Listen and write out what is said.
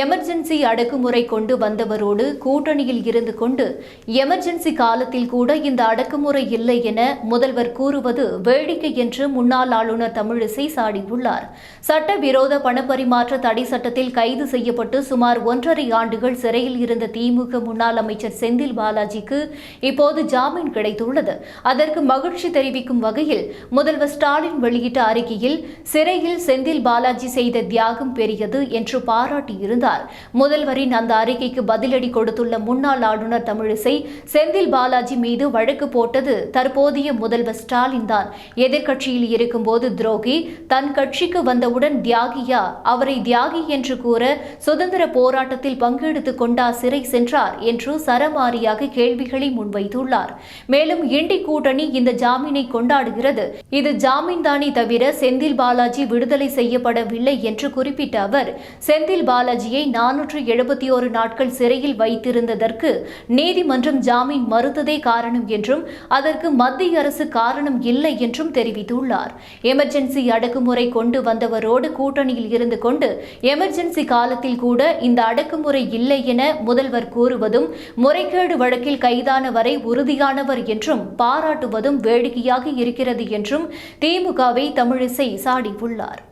Emergency அடக்குமுறை கொண்டு வந்தவரோடு கூட்டணியில் இருந்து கொண்டு எமர்ஜென்சி காலத்தில் கூட இந்த அடக்குமுறை இல்லை என முதல்வர் கூறுவது வேடிக்கை என்று முன்னாள் ஆளுநர் தமிழிசை சாடியுள்ளார். சட்டவிரோத பணப்பரிமாற்ற தடை சட்டத்தில் கைது செய்யப்பட்டு சுமார் ஒன்றரை ஆண்டுகள் சிறையில் இருந்த திமுக முன்னாள் அமைச்சர் செந்தில் பாலாஜிக்கு இப்போது ஜாமீன் கிடைத்துள்ளது. அதற்கு மகிழ்ச்சி தெரிவிக்கும் வகையில் முதல்வர் ஸ்டாலின் வெளியிட்ட அறிக்கையில் சிறையில் செந்தில் பாலாஜி செய்த தியாகம் பெரியது என்று பாராட்டியிருந்தார். முதல்வரின் அந்த அறிக்கைக்கு பதிலடி கொடுத்துள்ள முன்னாள் ஆளுநர் தமிழிசை செந்தில் பாலாஜி மீது வழக்கு போட்டது தற்போதைய முதல்வர் ஸ்டாலின் தான். எதிர்க்கட்சியில் இருக்கும்போது துரோகி தன் கட்சிக்கு வந்தவுடன் தியாகியா அவரை தியாகி என்று கூற சுதந்திர போராட்டத்தில் பங்கெடுத்துக் கொண்டா சிறை சென்றார் என்று சரமாரியாக கேள்விகளை முன்வைத்துள்ளார். மேலும் இண்டி கூட்டணி இந்த ஜாமீனை கொண்டாடுகிறது. இது ஜாமீன்தானே தவிர செந்தில் பாலாஜி விடுதலை செய்யப்படவில்லை என்று குறிப்பிட்ட அவர் செந்தில் பாலாஜி பாலாஜியை நானூற்று எழுபத்தி ஒரு நாட்கள் சிறையில் வைத்திருந்ததற்கு நீதிமன்றம் ஜாமீன் மறுத்ததே காரணம் என்றும் அதற்கு மத்திய அரசு காரணம் இல்லை என்றும் தெரிவித்துள்ளார். எமர்ஜென்சி அடக்குமுறை கொண்டு வந்தவரோடு கூட்டணியில் இருந்து கொண்டு எமர்ஜென்சி காலத்தில் கூட இந்த அடக்குமுறை இல்லை என முதல்வர் கூறுவதும் முறைகேடு வழக்கில் கைதானவரை உறுதியானவர் என்றும் பாராட்டுவதும் வேடிக்கையாக இருக்கிறது என்றும் திமுகவை தமிழிசை சாடியுள்ளார்.